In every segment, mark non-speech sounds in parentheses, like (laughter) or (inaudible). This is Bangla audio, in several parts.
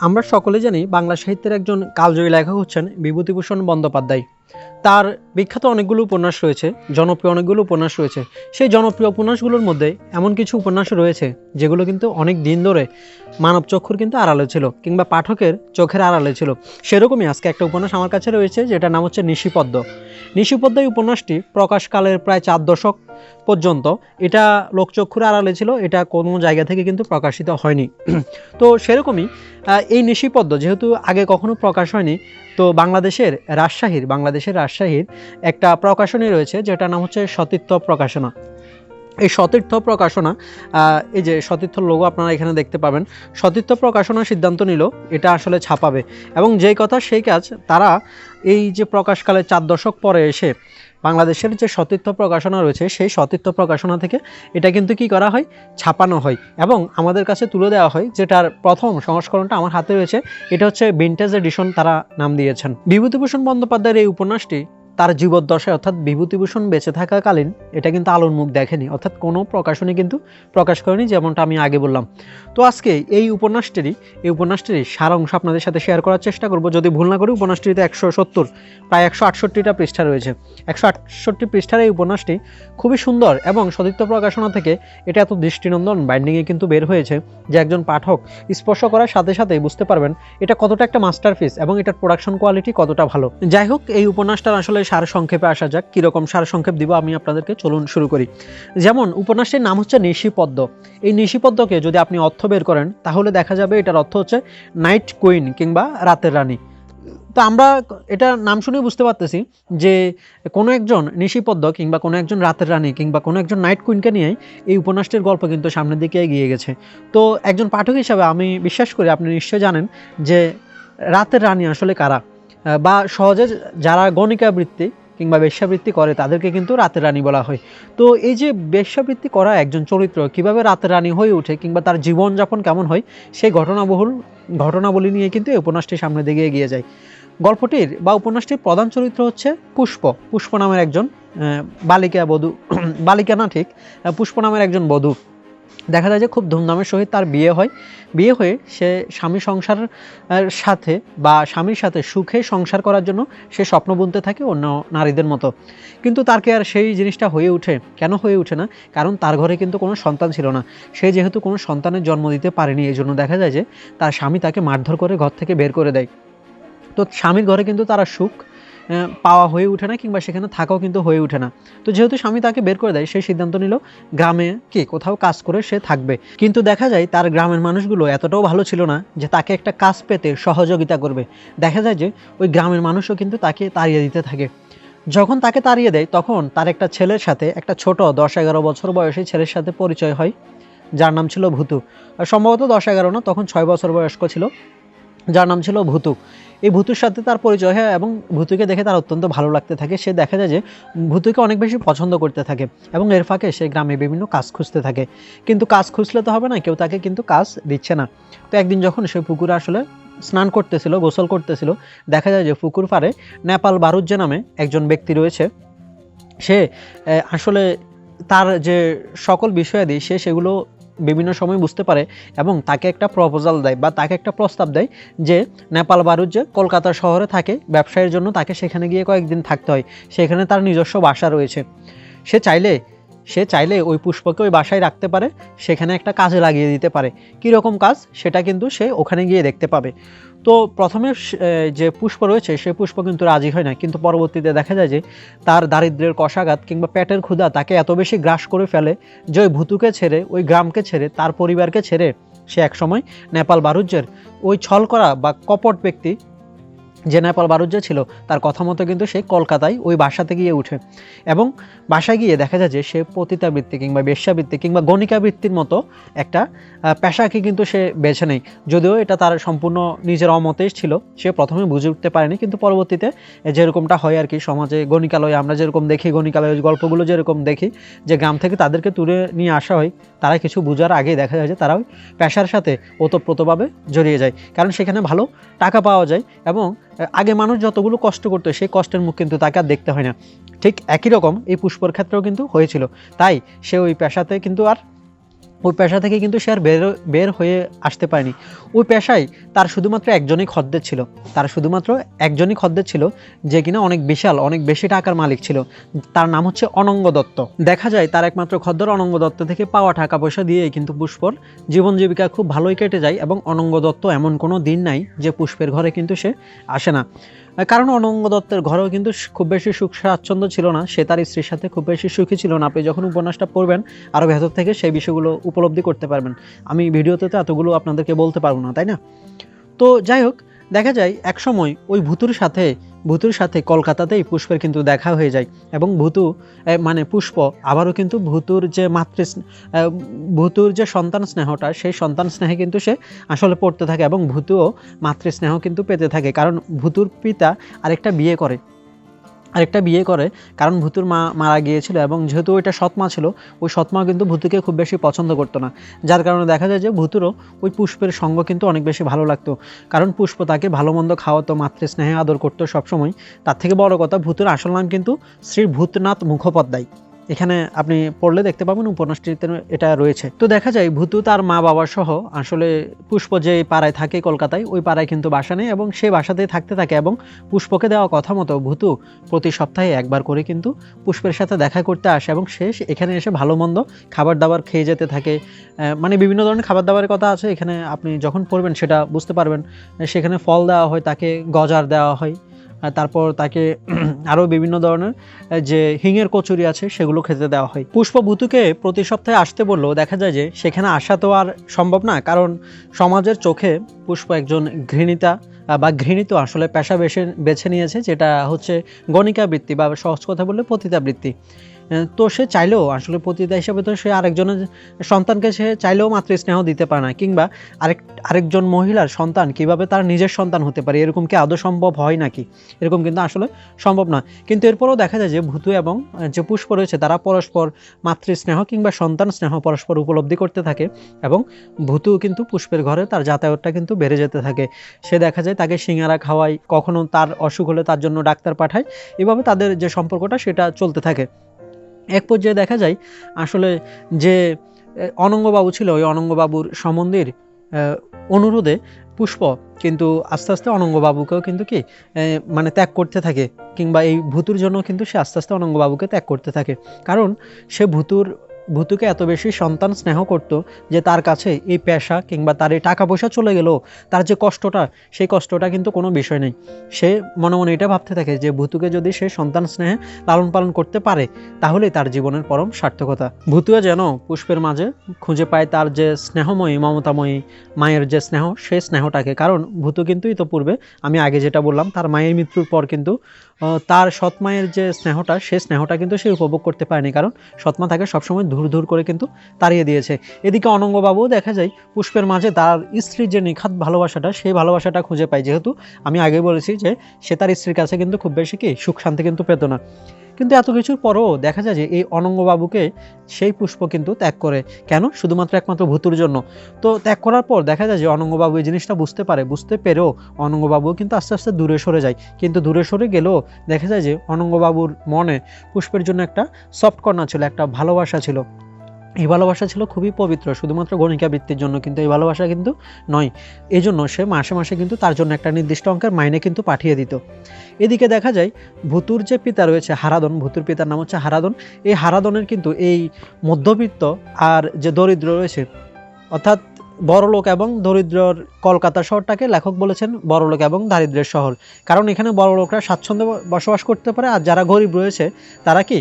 আমরা সকলে জানি বাংলা সাহিত্যের একজন কালজয়ী লেখক হচ্ছেন বিভূতিভূষণ বন্দ্যোপাধ্যায়। তার বিখ্যাত অনেকগুলো উপন্যাস রয়েছে, জনপ্রিয় অনেকগুলো উপন্যাস রয়েছে। সেই জনপ্রিয় উপন্যাসগুলোর মধ্যে এমন কিছু উপন্যাস রয়েছে, যেগুলো কিন্তু অনেক দিন ধরে মানব চক্ষুর কিন্তু আড়ালে ছিল কিংবা পাঠকের চোখের আড়ালে ছিল। সেরকমই আজকে একটা উপন্যাস আমার কাছে রয়েছে, যেটার নাম হচ্ছে নিশিপদ্ম। নিশিপদ্ম এই উপন্যাসটি প্রকাশকালের প্রায় চার দশক পর্যন্ত এটা লোকচক্ষুর আড়ালে ছিল, এটা কোনো জায়গা থেকে কিন্তু প্রকাশিত হয়নি। (clears throat) তো সেরকমই এই নিশিপদ্ম যেহেতু আগে কখনো প্রকাশ হয়নি তো বাংলাদেশের রাজশাহীর বাংলাদেশের রাজশাহীর একটা প্রকাশনী রয়েছে যেটা নাম হচ্ছে সতীর্থ প্রকাশনা। এই সতীর্থ প্রকাশনা এই যে সতীর্থ লোগো আপনারা এখানে দেখতে পাবেন। সতীর্থ প্রকাশনা সিদ্ধান্ত নিল, এটা আসলে ছাপাবে। এবং যেই কথা, সেই কাজ, তারা এই যে প্রকাশকালে চার দশক পরে এসে বাংলাদেশের যে সতীর্থ প্রকাশনা রয়েছে, সেই সতীর্থ প্রকাশনা থেকে এটা কিন্তু কি করা হয়? ছাপানো হয়। এবং আমাদের কাছে তুলে দেওয়া হয় যেটার প্রথম সংস্করণটা আমার হাতে রয়েছে। এটা হচ্ছে ভিন্টেজ এডিশন তারা নাম দিয়েছেন। বিভূতিভূষণ বন্দ্যোপাধ্যায়ের এই উপন্যাসটি তার জীবদ্দশায় অর্থাৎ বিভূতিভূষণ বেঁচে থাকাকালীন এটা কিন্তু আলোর মুখ দেখেনি। অর্থাৎ কোনো প্রকাশনী কিন্তু প্রকাশ করেনি, যেমনটা আমি আগে বললাম। তো আজকে এই উপন্যাসটিরই এই উপন্যাসটিরই সারাংশ আপনাদের সাথে শেয়ার করার চেষ্টা করব। যদি ভুল না করি, উপন্যাসটিতে একশো সত্তর, প্রায় একশো আটষট্টিটা পৃষ্ঠা রয়েছে। একশো আটষট্টি পৃষ্ঠার এই উপন্যাসটি খুবই সুন্দর এবং সতীর্থ প্রকাশনা থেকে এটা এত দৃষ্টিনন্দন বাইন্ডিংয়ে কিন্তু বের হয়েছে যে একজন পাঠক স্পর্শ করার সাথে সাথেই বুঝতে পারবেন এটা কতটা একটা মাস্টারপিস এবং এটার প্রোডাকশন কোয়ালিটি কতটা ভালো। যাই হোক, এই উপন্যাসটার আসলে সার সংক্ষেপে আসা যাক, কীরকম সার সংক্ষেপ দিব আমি আপনাদেরকে, চলুন শুরু করি। যেমন, উপন্যাসটির নাম হচ্ছে নিশিপদ্ম। এই নিশিপদ্মকে যদি আপনি অর্থ বের করেন, তাহলে দেখা যাবে এটার অর্থ হচ্ছে নাইট কুইন কিংবা রাতের রানী। তো আমরা এটা নাম শুনে বুঝতে পারতেছি যে কোনো একজন নিশিপদ্ম কিংবা কোনো একজন রাতের রানী কিংবা কোনো একজন নাইট কুইনকে নিয়ে এই উপন্যাসটির গল্প কিন্তু সামনের দিকে এগিয়ে গেছে। তো একজন পাঠক হিসাবে আমি বিশ্বাস করি আপনি নিশ্চয় জানেন যে রাতের রানী আসলে কারা। বা সহজে যারা গণিকা বৃত্তি কিংবা বেশ্যাবৃত্তি করে, তাদেরকে কিন্তু রাতের রানী বলা হয়। তো এই যে বেশ্যাবৃত্তি করা একজন চরিত্র, কীভাবে রাতের রানী হয়ে ওঠে কিংবা তার জীবনযাপন কেমন হয়, সেই ঘটনাবহুল, ঘটনাবলী নিয়ে কিন্তু এই উপন্যাসটি সামনের দিকে এগিয়ে যায়। গল্পটির বা উপন্যাসটির প্রধান চরিত্র হচ্ছে পুষ্প। পুষ্প নামের একজন বালিকা বধূ, বালিকা না ঠিক পুষ্প নামের একজন বধূ। দেখা যায় যে খুব ধুমধামের সহিত তার বিয়ে হয়। বিয়ে হয়ে সে স্বামী সংসার সাথে বা স্বামীর সাথে সুখে সংসার করার জন্য সে স্বপ্ন বুনতে থাকে অন্য নারীদের মতো। কিন্তু তার কি আর সেই জিনিসটা হয়ে ওঠে? কেন হয়ে ওঠে না? কারণ তার ঘরে কিন্তু কোনো সন্তান ছিল না। সে যেহেতু কোনো সন্তানের জন্ম দিতে পারেনি এই জন্য দেখা যায় যে তার স্বামী তাকে মারধর করে ঘর থেকে বের করে দেয়। তো স্বামীর ঘরে কিন্তু তারা সুখ পাওয়া হয়ে ওঠে না কিংবা সেখানে থাকাও কিন্তু হয়ে ওঠে না। তো যেহেতু স্বামী তাকে বের করে দেয় সেই সিদ্ধান্ত নিল, গ্রামে কি কোথাও কাজ করে সে থাকবে। কিন্তু দেখা যায় তার গ্রামের মানুষগুলো এতটাও ভালো ছিল না যে তাকে একটা কাজ পেতে সহযোগিতা করবে। দেখা যায় যে ওই গ্রামের মানুষও কিন্তু তাকে তাড়িয়ে দিতে থাকে। যখন তাকে তাড়িয়ে দেয়, তখন তার একটা ছেলের সাথে, একটা ছোট দশ এগারো বছর বয়সী ছেলের সাথে পরিচয় হয়। যার নাম ছিল ভূতু। সম্ভবত দশ এগারো না, তখন ছয় বছর বয়স্ক ছিল। যার নাম ছিল ভূতু। এই ভূতুর সাথে তার পরিচয় হয় এবং ভূতুকে দেখে তার অত্যন্ত ভালো লাগতে থাকে। সে দেখা যায় যে ভূতুকে অনেক বেশি পছন্দ করতে থাকে এবং এর ফাঁকে সে গ্রামে বিভিন্ন কাজ খুঁজতে থাকে। কিন্তু কাজ খুঁজলে তো হবে না, কেউ তাকে কিন্তু কাজ দিচ্ছে না। তো একদিন যখন সে পুকুরে আসলে স্নান করতেছিল, গোসল করতেছিল, দেখা যায় যে পুকুর পাড়ে নেপাল বারুজ্জে নামে একজন ব্যক্তি রয়েছে। সে আসলে তার যে সকল বিষয়াদি, সে সেগুলো বিভিন্ন সময় বুঝতে পারে এবং তাকে একটা প্রপোজাল দেয় বা তাকে একটা প্রস্তাব দেয় যে নেপাল বারুদ যে কলকাতা শহরে থাকে, ব্যবসায়ের জন্য তাকে সেখানে গিয়ে কয়েকদিন থাকতে হয়। সেখানে তার নিজস্ব বাসা রয়েছে। সে চাইলে সে চাইলে ওই পুষ্পকে ওই বাসায় রাখতে পারে, সেখানে একটা কাজে লাগিয়ে দিতে পারে। কী রকম কাজ? সেটা কিন্তু সে ওখানে গিয়ে দেখতে পাবে। তো প্রথমে যে পুষ্প রয়েছে, সে পুষ্প কিন্তু রাজি হয় না। কিন্তু পরবর্তীতে দেখা যায় যে তার দারিদ্র্যের কষাঘাত কিংবা পেটের ক্ষুধা তাকে এত বেশি গ্রাস করে ফেলে যে ওই ভুতুকে ছেড়ে, ওই গ্রামকে ছেড়ে, তার পরিবারকে ছেড়ে সে একসময় নেপাল বারুজ্যের ওই ছল করা বা কপট ব্যক্তি যে নেপাল বারুজ্জে ছিল, তার কথা মতো কিন্তু সে কলকাতায় ওই বাসাতে গিয়ে উঠে। এবং বাসায় গিয়ে দেখা যায় যে সে পতিতাবৃত্তি কিংবা বেশ্যাবৃত্তি কিংবা গণিকাবৃত্তির মতো একটা পেশাকে কিন্তু সে বেছে নেয়। যদিও এটা তার সম্পূর্ণ নিজের অমতেই ছিল, সে প্রথমে বুঝে উঠতে পারেনি, কিন্তু পরবর্তীতে যেরকমটা হয় আর কি সমাজে, গণিকালয়ে আমরা যেরকম দেখি, গণিকালয়ের গল্পগুলো যেরকম দেখি, যে গ্রাম থেকে তাদেরকে তুলে নিয়ে আসা হয়, তারা কিছু বোঝার আগেই দেখা যায় যে তারা ওই পেশার সাথে ওতপ্রোতভাবে জড়িয়ে যায়। কারণ সেখানে ভালো টাকা পাওয়া যায় এবং আগে মানুষ যতগুলো কষ্ট করতো, সেই কষ্টের মুখ কিন্তু তাকে আর দেখতে হয় না। ঠিক একই রকম এই পুষ্পর ক্ষেত্রেও কিন্তু হয়েছিল। তাই সে ওই পেশাতে কিন্তু আর ওই পেশা থেকে কিন্তু সে আর বের বের হয়ে আসতে পারেনি। ওই পেশায় তার শুধুমাত্র একজনই খদ্দের ছিল। তার শুধুমাত্র একজনই খদ্দের ছিল যে কিনা অনেক বিশাল, অনেক বেশি টাকার মালিক ছিল। তার নাম হচ্ছে অনঙ্গ দত্ত। দেখা যায় তার একমাত্র খদ্দর অনঙ্গ দত্ত থেকে পাওয়া টাকা পয়সা দিয়ে কিন্তু পুষ্পর জীবন জীবিকা খুব ভালোই কেটে যায় এবং অনঙ্গ দত্ত এমন কোনো দিন নাই যে পুষ্পের ঘরে কিন্তু সে আসে না। কারণ অনঙ্গ দত্তের ঘরেও কিন্তু খুব বেশি সুখ স্বাচ্ছন্দ্য ছিল না। সে তার স্ত্রীর সাথে খুব বেশি সুখী ছিল না। আপনি যখন উপন্যাসটা পড়বেন আরও ভেতর থেকে সেই বিষয়গুলো উপলব্ধি করতে পারবেন। আমি ভিডিওতে তো এতগুলো আপনাদেরকে বলতে পারব না, তাই না? তো যাই হোক, দেখা যায়, একসময় ওই ভূতুর সাথে ভূতুর সাথে কলকাতাতেই পুষ্পের কিন্তু দেখা হয়ে যায়। এবং ভূতু মানে পুষ্প, আবারও কিন্তু ভূতুর যে মাতৃ ভুতুর যে সন্তান স্নেহটা, সেই সন্তান স্নেহে কিন্তু সে আসলে পড়তে থাকে এবং ভূতুও মাতৃস্নেহ কিন্তু পেতে থাকে। কারণ ভূতুর পিতা আরেকটা বিয়ে করে। আরেকটা বিয়ে করে, কারণ ভূতুর মা মারা গিয়েছিল এবং যেহেতু ওইটা সৎমা ছিল, ওই সৎমা কিন্তু ভূতুকে খুব বেশি পছন্দ করতো না। যার কারণে দেখা যায় যে ভূতুরও ওই পুষ্পের সঙ্গ কিন্তু অনেক বেশি ভালো লাগতো। কারণ পুষ্প তাকে ভালো মন্দ খাওয়াতো মাতৃ স্নেহে আদর করতো সবসময়। তার থেকে বড় কথা ভূতুর আসল নাম কিন্তু শ্রী ভূতনাথ মুখোপাধ্যায়। এখানে আপনি পড়লে দেখতে পাবেন উপন্যাসটিতে এটা রয়েছে। তো দেখা যায় ভূতু তার মা বাবা সহ আসলে পুষ্প যে পাড়ায় থাকে কলকাতায়, ওই পাড়ায় কিন্তু বাসা নেই এবং সেই বাসাতেই থাকতে থাকে এবং পুষ্পকে দেওয়া কথা মতো ভূতু প্রতি সপ্তাহে একবার করে কিন্তু পুষ্পের সাথে দেখা করতে আসে এবং শেষ এখানে এসে ভালো মন্দ খাবার দাবার খেয়ে যেতে থাকে। মানে বিভিন্ন ধরনের খাবার দাবারের কথা আছে, এখানে আপনি যখন পড়বেন সেটা বুঝতে পারবেন। সেখানে ফল দেওয়া হয়, তাকে গজার দেওয়া হয়। তারপর তাকে (clears throat) আরও বিভিন্ন ধরনের যে হিঙের কচুরি আছে সেগুলো খেতে দেওয়া হয়। পুষ্প ভূতুকে প্রতি সপ্তাহে আসতে বললেও দেখা যায় যে সেখানে আসা তো আর সম্ভব না কারণ সমাজের চোখে পুষ্প একজন ঘৃণিতা বা ঘৃণিত আসলে পেশা বেছে বেছে নিয়েছে যেটা হচ্ছে গণিকা বৃত্তি বা সহজ কথা বললে পতিতা বৃত্তি আহ, তো সে চাইলেও, আসলে পতিতা হিসাবে তো সে আরেকজনের সন্তানকে সে চাইলেও মাতৃ স্নেহ দিতে পারে না, কিংবা আরেক, আরেকজন মহিলার সন্তান কীভাবে তার নিজের সন্তান হতে পারে, এরকম কি আদৌ সম্ভব হয় নাকি? এরকম কিন্তু আসলে সম্ভব নয়। কিন্তু এরপরও দেখা যায় যে ভূতু এবং যে পুষ্প রয়েছে, তারা পরস্পর মাতৃস্নেহ কিংবা সন্তান স্নেহ পরস্পর উপলব্ধি করতে থাকে এবং ভূতু কিন্তু পুষ্পের ঘরে তার যাতায়াতটা কিন্তু বেড়ে যেতে থাকে। সে দেখা যায় তাকে সিঙ্গারা খাওয়ায়, কখনো তার অসুখ হলে তার জন্য ডাক্তার পাঠায়, এভাবে তাদের যে সম্পর্কটা সেটা চলতে থাকে। এক পর্যায়ে দেখা যায়, আসলে যে অনঙ্গবাবু ছিল, ওই অনঙ্গবাবুর সম্বন্ধের অনুরোধে পুষ্প কিন্তু আস্তে আস্তে অনঙ্গবাবুকেও কিন্তু কি মানে ত্যাগ করতে থাকে, কিংবা এই ভূতুর জন্য কিন্তু সে আস্তে আস্তে অনঙ্গবাবুকে ত্যাগ করতে থাকে। কারণ সে ভূতুর ভূতুকে এত বেশি সন্তান স্নেহ করত যে তার কাছে এই পেশা কিংবা তার এই টাকা পয়সা চলে গেলেও তার যে কষ্টটা, সেই কষ্টটা কিন্তু কোনো বিষয় নেই। সে মনে মনে এটা ভাবতে থাকে যে ভূতুকে যদি সে সন্তান স্নেহে লালন পালন করতে পারে, তাহলেই তার জীবনের পরম সার্থকতা। ভূতুয়া যেন পুষ্পের মাঝে খুঁজে পায় তার যে স্নেহময়ী, মমতাময়ী মায়ের যে স্নেহ, সেই স্নেহটাকে। কারণ ভূতু কিন্তু ইতোপূর্বে, আমি আগে যেটা বললাম, তার মায়ের মৃত্যুর পর কিন্তু তার সৎ মায়ের যে স্নেহটা, সেই স্নেহটা কিন্তু সে উপভোগ করতে পারেনি। কারণ সৎমা তাকে সবসময় ধুর ধুর করে কিন্তু তাড়িয়ে দিয়েছে। এদিকে অনঙ্গবাবুও দেখা যায়, পুষ্পের মাঝে তার স্ত্রীর যে নিখাত ভালোবাসাটা, সেই ভালোবাসাটা খুঁজে পায়। যেহেতু আমি আগে বলেছি যে, সে তার স্ত্রীর কাছে কিন্তু খুব বেশি কি, সুখ শান্তি কিন্তু পেত না। কিন্তু এত কিছুর পরও দেখা যায় যে এই অনঙ্গবাবুকে সেই পুষ্প কিন্তু ত্যাগ করে। কেন? শুধুমাত্র একমাত্র ভূতুর জন্য। তো ত্যাগ করার পর দেখা যায় যে অনঙ্গবাবু এই জিনিসটা বুঝতে পারে। বুঝতে পেরেও অনঙ্গবাবু কিন্তু আস্তে আস্তে দূরে সরে যায়। কিন্তু দূরে সরে গেলেও দেখা যায় যে অনঙ্গবাবুর মনে পুষ্পের জন্য একটা সফট কর্নার ছিল, একটা ভালোবাসা ছিল। এই ভালোবাসা ছিল খুবই পবিত্র, শুধুমাত্র গণিকা বৃত্তির জন্য কিন্তু এই ভালোবাসা কিন্তু নয়। এই জন্য সে মাসে মাসে কিন্তু তার জন্য একটা নির্দিষ্ট অঙ্কের মাইনে কিন্তু পাঠিয়ে দিত। এদিকে দেখা যায়, ভূতুর যে পিতা রয়েছে হারাদন, ভূতুর পিতার নাম হচ্ছে হারাদন, এই হারাদনের কিন্তু এই মধ্যবিত্ত আর যে দরিদ্র রয়েছে, অর্থাৎ বড়লোক এবং দরিদ্রর কলকাতা শহরটাকে লেখক বলেছেন বড়লোক এবং দারিদ্র্যের শহর। কারণ এখানে বড়লোকরা স্বাচ্ছন্দ্যে বসবাস করতে পারে, আর যারা গরিব রয়েছে, তারা কি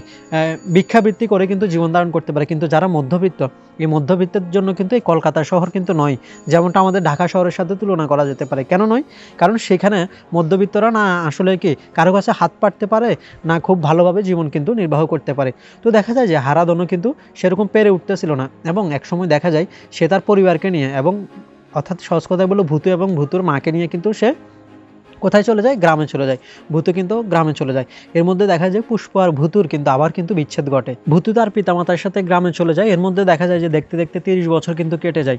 ভিক্ষাবৃত্তি করে কিন্তু জীবন ধারণ করতে পারে। কিন্তু যারা মধ্যবিত্ত, এই মধ্যবিত্তের জন্য কিন্তু এই কলকাতা শহর কিন্তু নয়, যেমনটা আমাদের ঢাকা শহরের সাথে তুলনা করা যেতে পারে। কেন নয়? কারণ সেখানে মধ্যবিত্তরা না আসলে কি, কারও কাছে হাত পাততে পারে, না খুব ভালোভাবে জীবন কিন্তু নির্বাহ করতে পারে। তো দেখা যায় যে হারাদনও কিন্তু সেরকম পেরে উঠতেছিল না, এবং একসময় দেখা যায় সে তার পরিবারকে নিয়ে, এবং অর্থাৎ সহজ কথায় বলল ভূতু এবং ভূতুর মাকে নিয়ে কিন্তু সে কোথায় চলে যায়? গ্রামে চলে যায়। ভূতু কিন্তু গ্রামে চলে যায়। এর মধ্যে দেখা যায় পুষ্প আর ভূতুর কিন্তু আবার কিন্তু বিচ্ছেদ ঘটে। ভূতু তার পিতামাতার সাথে গ্রামে চলে যায়। এর মধ্যে দেখা যায় যে দেখতে দেখতে তিরিশ বছর কিন্তু কেটে যায়।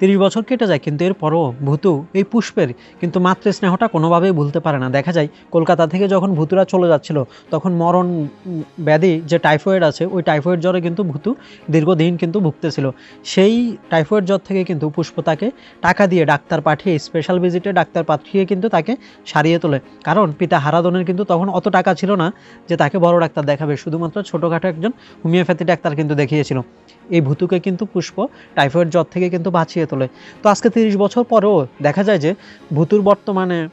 তিরিশ বছর কেটে যায়, কিন্তু এরপরও ভূতু এই পুষ্পের কিন্তু মাতৃ স্নেহটা কোনোভাবেই ভুলতে পারে না। দেখা যায়, কলকাতা থেকে যখন ভূতুরা চলে যাচ্ছিল, তখন মরণ ব্যাধি যে টাইফয়েড আছে, ওই টাইফয়েড জ্বরে কিন্তু ভূতু দীর্ঘদিন কিন্তু ভুগতেছিল। সেই টাইফয়েড জ্বর থেকে কিন্তু পুষ্প তাকে টাকা দিয়ে ডাক্তার পাঠিয়ে স্পেশাল ভিজিটে ডাক্তার পাঠিয়ে কিন্তু তাকে সারিয়ে তোলে। কারণ পিতা হারাদনের কিন্তু তখন অত টাকা ছিল না যে তাকে বড় ডাক্তার দেখাবে। শুধুমাত্র ছোটোখাটো একজন হোমিওপ্যাথি ডাক্তার কিন্তু দেখিয়েছিল। এই ভূতুকে কিন্তু পুষ্প টাইফয়েড জ্বর থেকে কিন্তু বাঁচিয়ে তোলে। তো আজকে তিরিশ বছর পরেও দেখা যায় যে ভূতুর বর্তমানে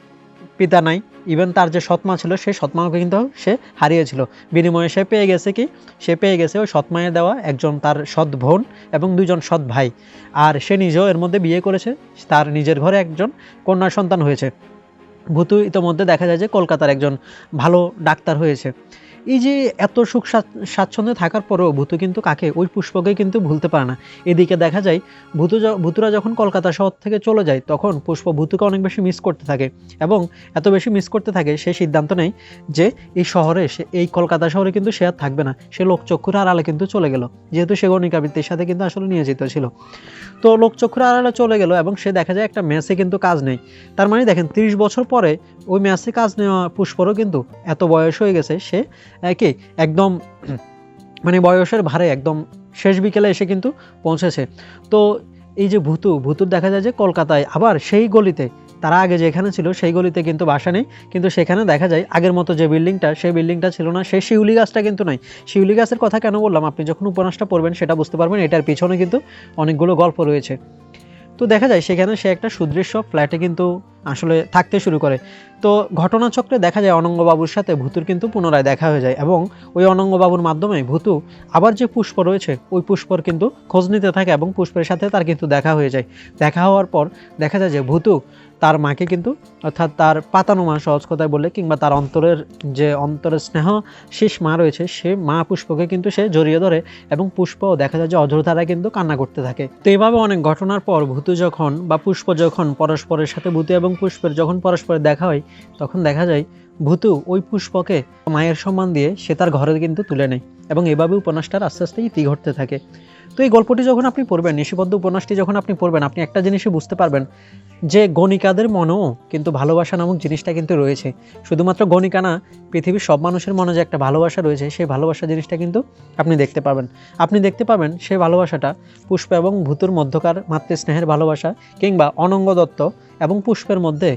পিতা নাই ইভেন তার যে সৎমা ছিল, সেই সৎমাকে কিন্তু সে হারিয়েছিল। বিনিময়ে সে পেয়ে গেছে কি? সে পেয়ে গেছে ওই সৎমায়ের দেওয়া একজন তার সৎ বোন এবং দুজন সৎ ভাই। আর সে নিজেও এর মধ্যে বিয়ে করেছে, তার নিজের ঘরে একজন কন্যা সন্তান হয়েছে। ভূতু ইতোমধ্যে দেখা যায় যে কলকাতার একজন ভালো ডাক্তার হয়েছে। এই যে এত সুখ স্বাচ্ছ- স্বাচ্ছন্দ্যে থাকার পরেও ভূতু কিন্তু কাকে? ওই পুষ্পকে কিন্তু ভুলতে পারে না। এদিকে দেখা যায়, ভূতু ভূতুরা যখন কলকাতা শহর থেকে চলে যায়, তখন পুষ্প ভূতুকে অনেক বেশি মিস করতে থাকে এবং এত বেশি মিস করতে থাকে, সে সিদ্ধান্ত নেয় যে এই শহরে, সে এই কলকাতা শহরে কিন্তু সে আর থাকবে না। সে লোকচক্ষুর আড়ালে কিন্তু চলে গেল। যেহেতু সে গণিকাবৃত্তির সাথে কিন্তু আসলে নিয়োজিত ছিল। তো লোকচক্ষুর আড়ালে চলে গেল এবং সে দেখা যায় একটা মেসে কিন্তু কাজ নেই। তার মানে দেখেন, তিরিশ বছর পরে ওই মেসে কাজ নেওয়া পুষ্পরও কিন্তু এত বয়স হয়ে গেছে, সে কি, একদম মানে বয়সের ভারে একদম শেষ বিকেলে এসে কিন্তু পৌঁছেছে। তো এই যে ভূতু, ভূতুর দেখা যায় যে কলকাতায়, আবার সেই গলিতে, তারা আগে যেখানে ছিল সেই গলিতে কিন্তু বাসা নেই, কিন্তু সেখানে দেখা যায় আগের মতো যে বিল্ডিংটা, সেই বিল্ডিংটা ছিল না সেই শিউলি গাছটা কিন্তু নাই। শিউলি গাছের কথা কেন বললাম? আপনি যখন উপন্যাসটা পড়বেন সেটা বুঝতে পারবেন, এটার পিছনে কিন্তু অনেকগুলো গল্প রয়েছে। তো দেখা যায় সেখানে সে একটা সুদৃশ্য ফ্ল্যাটে কিন্তু আসলে থাকতে শুরু করে। তো ঘটনাচক্রে দেখা যায় অনঙ্গবাবুর সাথে ভূতুর কিন্তু পুনরায় দেখা হয়ে যায় এবং ওই অনঙ্গবাবুর মাধ্যমে ভূতু আবার যে পুষ্প রয়েছে, ওই পুষ্পর কিন্তু খোঁজ নিতে থাকে এবং পুষ্পের সাথে তার কিন্তু দেখা হয়ে যায়। দেখা হওয়ার পর দেখা যায় যে ভূতু তার মাকে কিন্তু অর্থাৎ তার পাতানো মা সহজ কথায় বললে কিংবা তার অন্তরের যে অন্তরের স্নেহ, শেষ মা রয়েছে, সে মা পুষ্পকে কিন্তু সে জড়িয়ে ধরে এবং পুষ্পও দেখা যায় যে অঝরধারায় কিন্তু কান্না করতে থাকে। তো এইভাবে অনেক ঘটনার পর ভূতু যখন বা পুষ্প যখন পরস্পরের সাথে ভূতু এবং পুষ্পের যখন পরস্পরে দেখা হয়, তখন দেখা যায় ভূতু ওই পুষ্পকে মায়ের সম্মান দিয়ে সে তার ঘরে কিন্তু তুলে নেয়। এবং এভাবে উপন্যাসটার আস্তে আস্তে ইতি ঘটতে থাকে। তো এই গল্পটি যখন আপনি পড়বেন নিশিবদ্ধ উপন্যাসটি যখন আপনি পড়বেন, আপনি একটা জিনিসই বুঝতে পারবেন যে গণিকাদের মনেও কিন্তু ভালোবাসা নামক জিনিসটা কিন্তু রয়েছে। শুধুমাত্র গণিকা না, পৃথিবীর সব মানুষের মনে যে একটা ভালোবাসা রয়েছে, সেই ভালোবাসা জিনিসটা কিন্তু আপনি দেখতে পাবেন। আপনি দেখতে পাবেন সেই ভালোবাসাটা পুষ্প এবং ভূতুর মধ্যকার মাতৃস্নেহের ভালোবাসা কিংবা অনঙ্গ দত্ত এবং পুষ্পের মধ্যে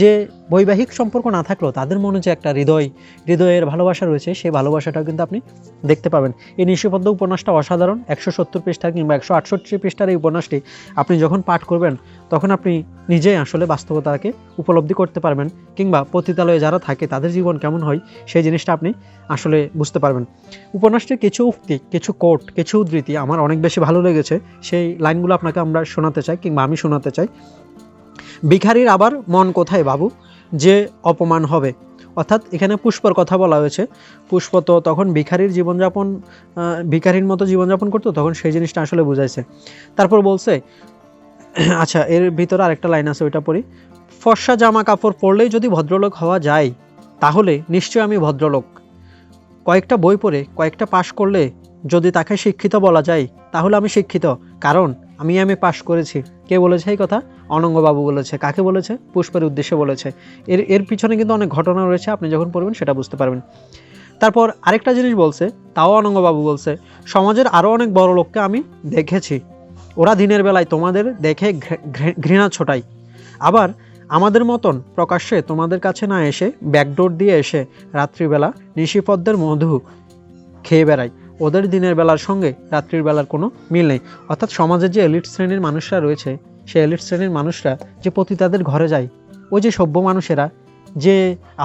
যে বৈবাহিক সম্পর্ক না থাকলেও তাদের মনে যে একটা হৃদয়, হৃদয়ের ভালোবাসা রয়েছে সেই ভালোবাসাটাও কিন্তু আপনি দেখতে পাবেন। এই নিশিবদ্ধ উপন্যাসটা অসাধারণ, একশো সত্তর পৃষ্ঠা কিংবা একশো আটষট্টি পৃষ্ঠার এই উপন্যাসটি আপনি যখন পাঠ করবেন, তখন আপনি নিজেই আসলে বাস্তবতাকে উপলব্ধি করতে পারবেন কিংবা পতিতালয়ে যারা থাকে, তাদের জীবন কেমন হয়, সেই জিনিসটা আপনি আসলে বুঝতে পারবেন। উপন্যাসটির কিছু উক্তি, কিছু কোট, কিছু উদ্ধৃতি আমার অনেক বেশি ভালো লেগেছে। সেই লাইনগুলো আপনাকে আমরা শোনাতে চাই কিংবা আমি শোনাতে চাই। ভিখারির আবার মন কোথায় বাবু? যে অপমান হবে। অর্থাৎ এখানে পুষ্পর কথা বলা হয়েছে। পুষ্প তো তখন ভিখারির জীবনযাপন ভিখারির মতো জীবনযাপন করতো, তখন সেই জিনিসটা আসলে বুঝাইছে। তারপর বলছে (clears throat) আচ্ছা এর ভিতরে আরেকটা লাইন আছে, ওইটা পড়ি। ফর্সা জামা কাপড় পরলেই যদি ভদ্রলোক হওয়া যায়, তাহলে নিশ্চয় আমি ভদ্রলোক। কয়েকটা বই পড়ে, কয়েকটা পাশ করলে যদি তাকে শিক্ষিত বলা যায়, তাহলে আমি শিক্ষিত। কারণ আমি আমি পাশ করেছি। কে বলেছে এই কথা? অনঙ্গবাবু বলেছে। কাকে বলেছে? পুষ্পের উদ্দেশ্যে বলেছে। এর এর পিছনে কিন্তু অনেক ঘটনা রয়েছে, আপনি যখন পড়বেন সেটা বুঝতে পারবেন। তারপর আরেকটা জিনিস বলছে, তাও অনঙ্গবাবু বলছে, সমাজের আরও অনেক বড় লোককে আমি দেখেছি। ওরা দিনের বেলায় তোমাদের দেখে ঘৃণা ছোটাই। আবার আমাদের মতন প্রকাশ্যে তোমাদের কাছে না এসে ব্যাকডোর দিয়ে এসে রাত্রিবেলা নিশিপদ্মের মধু খেয়ে বেড়ায় ওদের দিনের বেলার সঙ্গে রাত্রির বেলার কোনো মিল নেই। অর্থাৎ সমাজের যে এলিট শ্রেণির মানুষরা রয়েছে সেই এলিট শ্রেণির মানুষরা যে পতিতাদের ঘরে যায়, ওই যে সভ্য মানুষেরা, যে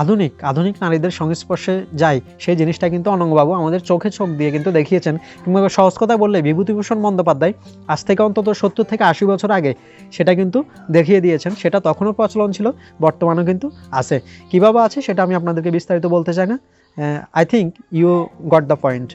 আধুনিক আধুনিক নারীদের সংস্পর্শে যায়, সেই জিনিসটা কিন্তু অনঙ্গবাবু আমাদের চোখে চোখ দিয়ে কিন্তু দেখিয়েছেন। কিংবা সহজ কথা বললে বিভূতিভূষণ বন্দ্যোপাধ্যায় আজ থেকে অন্তত সত্তর থেকে আশি বছর আগে সেটা কিন্তু দেখিয়ে দিয়েছেন। সেটা তখনও প্রচলন ছিল, বর্তমানেও কিন্তু আছে। কীভাবে আছে সেটা আমি আপনাদেরকে বিস্তারিত বলতে চাই না। I think you got the point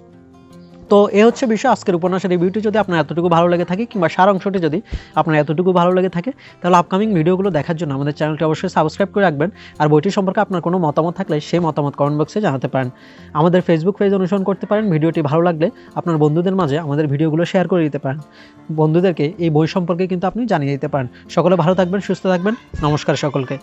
তো এ হচ্ছে বিষয়। আজকের উপন্যাসের এই রিভিউটি যদি আপনার এতটুকু ভালো লেগে থাকে কিংবা সার অংশটি যদি আপনার এতটুকু ভালো লেগে থাকে, তাহলে আপকামিং ভিডিওগুলো দেখার জন্য আমাদের চ্যানেলটি অবশ্যই সাবস্ক্রাইব করে রাখবেন। আর বইটি সম্পর্কে আপনার কোনো মতামত থাকলে সেই মতামত কমেন্ট বক্সে জানাতে পারেন। আমাদের ফেসবুক পেজ অনুসরণ করতে পারেন। ভিডিওটি ভালো লাগলে আপনার বন্ধুদের মাঝে আমাদের ভিডিওগুলো শেয়ার করে দিতে পারেন। বন্ধুদেরকে এই বই সম্পর্কে কিন্তু আপনি জানিয়ে দিতে পারেন। সকলে ভালো থাকবেন, সুস্থ থাকবেন। নমস্কার সকলকে।